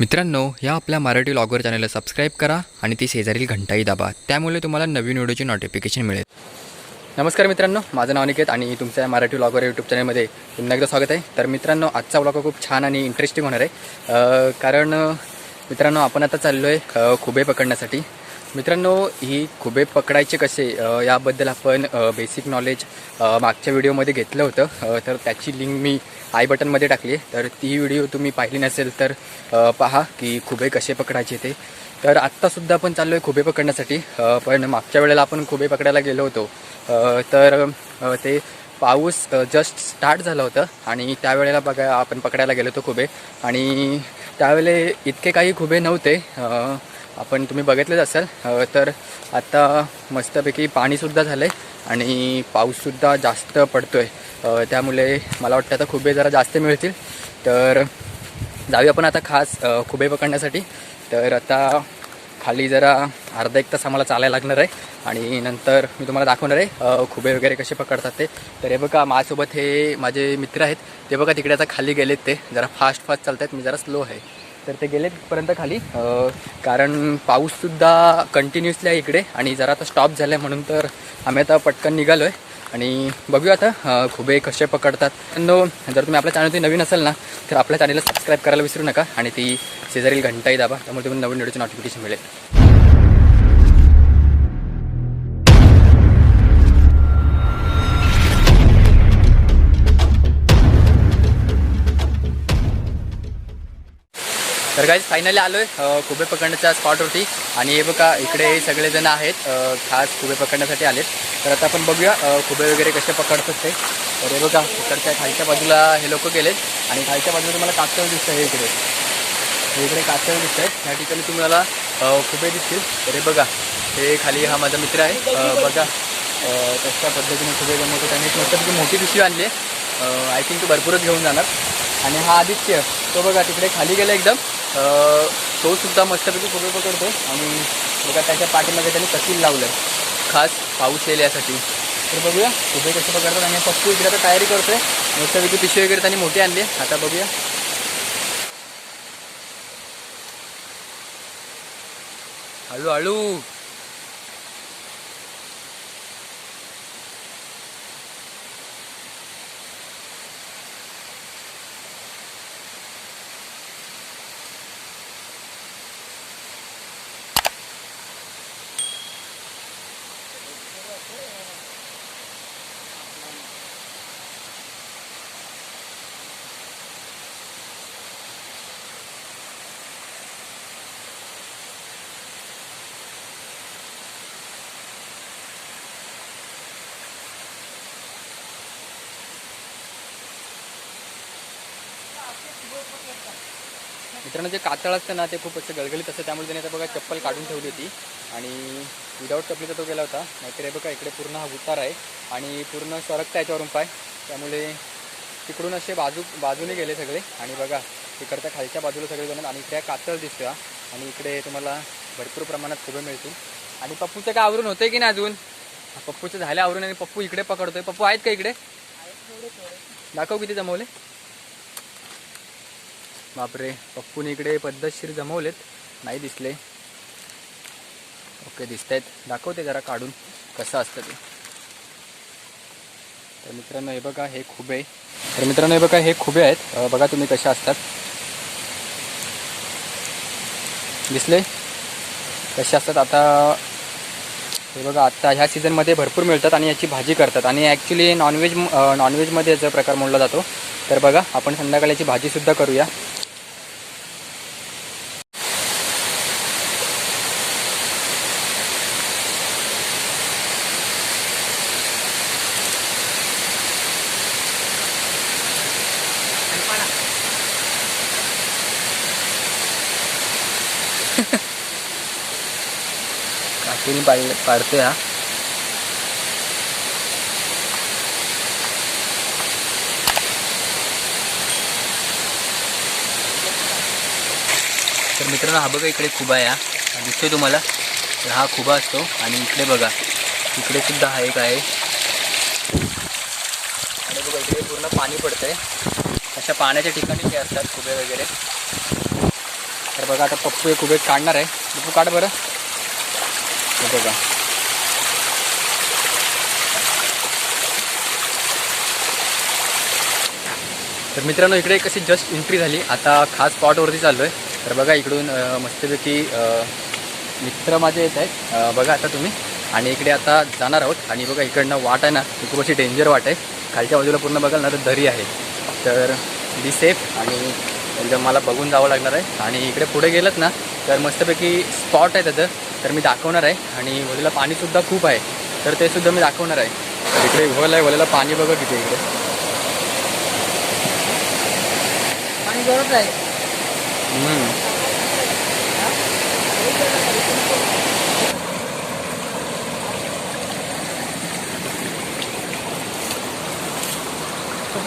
मित्रांनो या आपल्या मराठी लॉगर चॅनलला सबस्क्राईब करा आणि ती शेजारील घंटाही दाबा. त्यामुळे तुम्हाला नवीन व्हिडिओची नोटिफिकेशन मिळेल. नमस्कार मित्रांनो माझं नाव निकेत आणि तुमच्या मराठी लॉगर यूट्यूब चॅनलमध्ये पुन्हा एकदा स्वागत आहे. तर मित्रांनो आजचा ब्लॉग खूप छान आणि इंटरेस्टिंग होणार आहे. कारण मित्रांनो आपण आता चाललो आहे खुबे पकडण्यासाठी. मित्रांनो ही खुबे पकडायचे कसे याबद्दल आपण बेसिक नॉलेज मागच्या व्हिडिओमध्ये घेतलं होतं. तर त्याची लिंक मी आय बटनमध्ये टाकली आहे. तर ती व्हिडिओ तुम्ही पाहिली नसेल तर पहा की खुबे कसे पकडायचे ते. तर आत्तासुद्धा आपण चाललो आहे खुबे पकडण्यासाठी. पण मागच्या वेळेला आपण खुबे पकडायला गेलो होतो. तर ते पाऊस जस्ट स्टार्ट झालं होतं. आणि त्यावेळेला बघा आपण पकडायला गेलो होतो खुबे. आणि त्यावेळे इतके काही खुबे नव्हते. आपण तुम्ही बघितलेच असाल. तर आता मस्तपैकी पाणीसुद्धा झालं आहे आणि पाऊससुद्धा जास्त पडतो आहे त्यामुळे मला वाटतं आता खुबे जरा जास्त मिळतील. तर जाऊया आपण आता खास खुबे पकडण्यासाठी. तर आता खाली जरा अर्धा एक तास आम्हाला चालायला लागणार आहे. आणि नंतर मी तुम्हाला दाखवणार आहे खुबे वगैरे कसे पकडतात ते. तर हे बघा माझ्यासोबत हे माझे मित्र आहेत. ते बघा तिकडे आता खाली गेलेत ते. जरा फास्ट फास्ट चालत आहेत मी जरा स्लो आहे. तर ते गेलेपर्यंत खाली. कारण पाऊससुद्धा कंटिन्युअसली आहे इकडे आणि जरा आता स्टॉप झालं आहे म्हणून तर आम्ही आता पटकन निघालो आहे आणि बघूया आता खुबे कसे पकडतात. नो जर तुम्ही आपल्या चॅनलवरती नवीन असाल ना तर आपल्या चॅनलला सबस्क्राईब करायला विसरू नका आणि ती शेजारील घंटाही दाबा त्यामुळे तुम्हाला नवीन व्हिडिओची नोटिफिकेशन मिळेल. तर काही फायनली आलो आहे खुबे पकडण्याच्या स्पॉटवरती आणि हे बघा इकडे सगळेजण आहेत खास खुबे पकडण्यासाठी आलेत. तर आता आपण बघूया खुबे वगैरे कसे पकडतात ते. तर हे बघा इकडच्या खालच्या बाजूला हे लोक गेलेत. आणि खालच्या बाजूला तुम्हाला कातळ दिसतं हे इकडे. हे इकडे कातळ दिसत आहे ह्या ठिकाणी तुम्हाला खुबे दिसतील. तर हे बघा हे खाली हा माझा मित्र आहे. बघा तशा कशा पद्धतीने खुबे जमवतो. त्याने मस्तपैकी मोठी पिशवी आणली आहे. आय थिंक तू भरपूरच घेऊन जाणार. आणि हा आदित्य तो बघा तिकडे खाली गेला एकदम. तोसुद्धा तो सुद्धा मस्तपैकी फोटो पकडतो आणि बघा त्याच्या पाठीमागे त्यांनी कसील लावलं खास पाऊस येईल यासाठी. तर बघूया उभे कसे पकडतात आणि पप्पू इकडे आता तयारी करतो आहे मस्तपैकी पिशवी वगैरे त्यांनी मोठी आणली आता बघूया. हळू मित्रांनो जे कातळ असतं ना ते खूप असं गळगळीत असतं. त्यामुळे त्याने आता बघा चप्पल काढून ठेवली होती. आणि विदाऊट चपलीचा तो गेला होता. नाहीतर हे बघा इकडे पूर्ण हा उतार आहे. आणि पूर्ण सरकता याच्यावरून पाय. त्यामुळे तिकडून असे बाजू बाजूने गेले सगळे. आणि बघा तिकडच्या खालच्या बाजूला सगळे जण. आणि इकडे कातळ दिसतोय हा. आणि इकडे तुम्हाला भरपूर प्रमाणात खुबे मिळतील. आणि पप्पूचं काय आवरून होतंय की नाही अजून? पप्पूचं झालं आवरून आणि पप्पू इकडे पकडतोय. पप्पू आहेत का इकडे? दाखव किती जमवले. बापरे पप्पून इकडे पद्धतशीर जमवलेत. नाही दिसले. ओके दिसत आहेत दाखवते जरा काढून कसं असतं ते. तर मित्रांनो हे बघा हे खुबे. तर मित्रांनो हे बघा हे खुबे आहेत. बघा तुम्ही कसे असतात. दिसले? कसे असतात आता? हे बघा आत्ता ह्या सीझनमध्ये भरपूर मिळतात आणि याची भाजी करतात. आणि ॲक्च्युली नॉनव्हेज नॉनव्हेजमध्ये याचा प्रकार म्हणला जातो. तर बघा आपण संध्याकाळी याची भाजीसुद्धा करूया. हातीने पाड पाडते हा. तर मित्रांनो हा बघा इकडे खुबा आहे हा. दिसतोय तुम्हाला? तर हा खुबा असतो आणि इकडे बघा इकडे सुद्धा हा एक आहे. आणि बघा इकडे पूर्ण पाणी पडतंय. अशा पाण्याच्या ठिकाणी ते असतात खुबे वगैरे. तर बघा आता पप्पू एक खुबे काढणार आहे. पप्पू काढ बरं. हे बघा तर मित्रांनो इकडे कशी जस्ट एंट्री झाली. आता खास स्पॉटवरती चाललो आहे तर बघा इकडून मस्तपैकी मित्र माझे येत आहेत. बघा आता तुम्ही. आणि इकडे आता जाणार आहोत. आणि बघा इकडनं वाट आहे ना ती खूप अशी डेंजर वाट आहे. खालच्या बाजूला पूर्ण बघाल ना तर दरी आहे. तर बी सेफ आणि एकदम मला बघून जावं लागणार आहे. आणि इकडे पुढे गेलं ना तर मस्तपैकी स्पॉट आहे त्याचं. तर मी दाखवणार आहे. आणि वलीला पाणीसुद्धा खूप आहे. तर ते सुद्धा मी दाखवणार आहे. तर इकडे वल आहे वलेला पाणी बघा किती आहे इकडे. पाणी गरज आहे.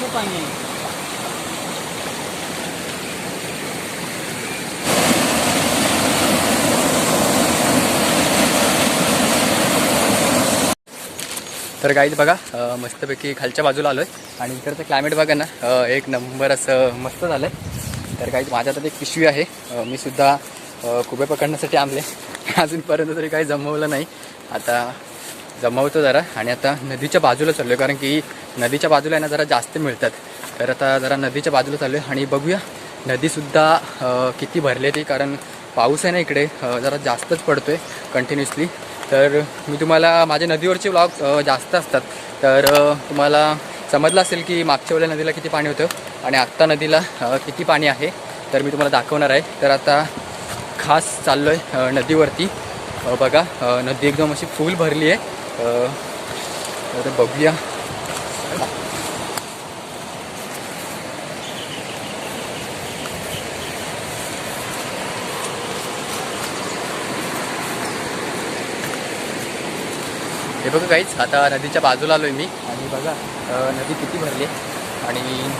खूप पाणी आहे. तर गाईज बघा मस्तपैकी खालच्या बाजूला आलो आहे आणि इकडचं क्लायमेट बघा ना एक नंबर असं मस्त झालं आहे तर गाईज माझ्या तर एक पिशवी आहे. मी सुद्धा कुबे पकडण्यासाठी आणले. अजूनपर्यंत तरी काही जमवलं नाही. आता जमवतो जरा. आणि आता नदीच्या बाजूला चाललो आहे कारण की नदीच्या बाजूला आहे ना जरा जास्त मिळतात. तर आता जरा नदीच्या बाजूला चाललो आहे आणि बघूया नदीसुद्धा किती भरली आहे ती कारण पाऊस आहे ना इकडे जरा जास्तच पडतो आहे कंटिन्युअसली तर मी तुम्हाला माझे नदीवरचे ब्लॉग जास्त असतात. तर तुम्हाला समजलं असेल की मागच्या वेळेला नदीला किती पाणी होतं आणि आत्ता नदीला किती पाणी आहे तर मी तुम्हाला दाखवणार आहे. तर आता खास चाललो आहे नदीवरती. बघा नदी एकदम अशी फुल भरली आहे. तर बघूया. हे बघा काहीच आता नदीच्या बाजूला आलो आहे मी. आणि बघा नदी किती भरली आहे. आणि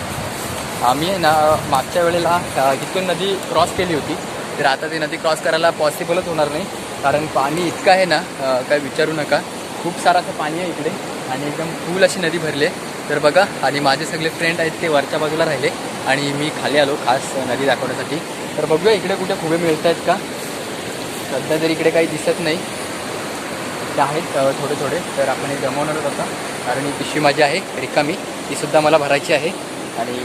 आम्ही आहे ना मागच्या वेळेला इथून नदी क्रॉस केली होती. तर आता ती नदी क्रॉस करायला पॉसिबलच होणार नाही. कारण पाणी इतकं आहे ना काय विचारू नका. खूप सारं असं पाणी आहे इकडे. आणि एकदम फुल अशी नदी भरली आहे. तर बघा आणि माझे सगळे फ्रेंड आहेत ते वरच्या बाजूला राहिले. आणि मी खाली आलो खास नदी दाखवण्यासाठी. तर बघूया इकडे कुठे खुबे मिळत आहेत का. सध्या तरी इकडे काही दिसत नाही. ते आहेत थोडे थोडे तर आपण हे जमवणारच आता. कारण ही पिशवी माझी आहे रिकामी. तीसुद्धा मला भरायची आहे. आणि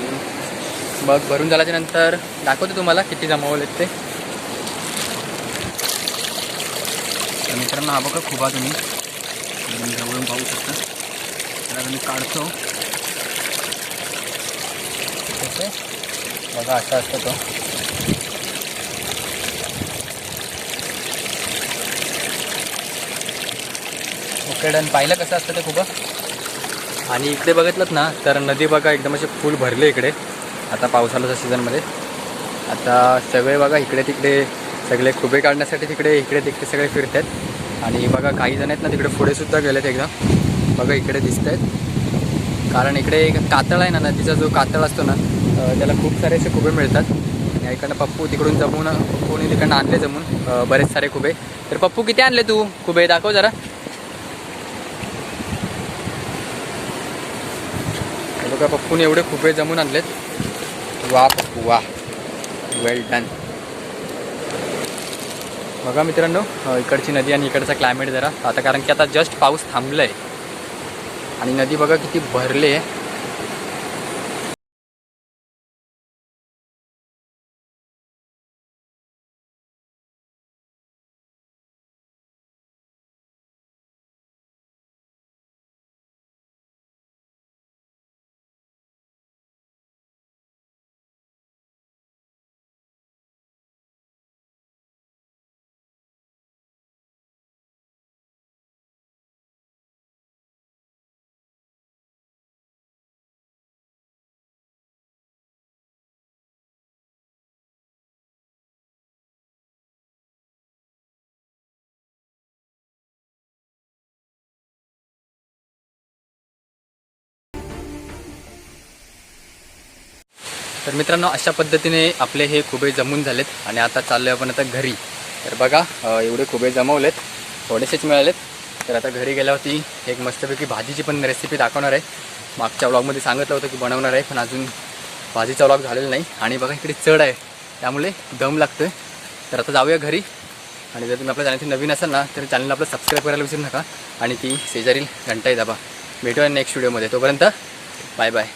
मग भरून झाल्याच्यानंतर दाखवतो तुम्हाला किती जमवलेत ते. तर मित्रांनो हा बघा खूप तुम्ही. जवळून पाहू शकता. तर आता मी काढतो. ओके बघा असा असतो तो. ओके आणि पाहिलं कसं असतं ते खूप. आणि इकडे बघितलं ना तर नदी बघा एकदम असे फुल भरले इकडे. आता पावसाळ्याच्या सीझनमध्ये. आता सगळे बघा इकडे तिकडे सगळे खुबे काढण्यासाठी तिकडे इकडे तिकडे सगळे फिरत आहेत आणि बघा काही जण आहेत ना तिकडे पुढेसुद्धा गेले गेलेत एकदम. बघा इकडे दिसत आहेत कारण इकडे एक कातळ आहे ना नदीचा जो कातळ असतो ना त्याला खूप सारे असे खुबे मिळतात. आणि इकडनं पप्पू तिकडून जमून पप्पूने तिकडनं आणले जमून बरेच सारे खुबे. तर पप्पू किती आणले तू? खुबे दाखव जरा. बघा पप्पून एवढे खुपे जमून आणलेत. वा पप्पू वा वेल डन बघा मित्रांनो इकडची नदी आणि इकडचा क्लायमेट जरा. आता कारण की आता जस्ट पाऊस थांबला आहे आणि नदी बघा किती भरले आहे. तर मित्रांनो अशा पद्धतीने आपले हे खुबे जमून झालेत आणि आता चाललो आहे आपण आता घरी. तर बघा एवढे खुबे जमवलेत थोडेसेच मिळालेत. तर आता घरी गेल्यावरती एक मस्तपैकी भाजीची पण रेसिपी दाखवणार आहे. मागच्या व्लॉगमध्ये सांगितलं होतं की बनवणार आहे पण अजून भाजीचा व्लॉग झालेला नाही. आणि बघा इकडे चढ आहे. त्यामुळे दम लागतोय. तर आता जाऊया घरी. आणि जर तुम्ही आपल्या चॅनलची नवीन असाल ना तर चॅनलला आपलं सबस्क्राईब करायला विसरू नका. आणि ती शेजारील घंटाही दाबा. भेटूया नेक्स्ट व्हिडिओमध्ये तोपर्यंत बाय बाय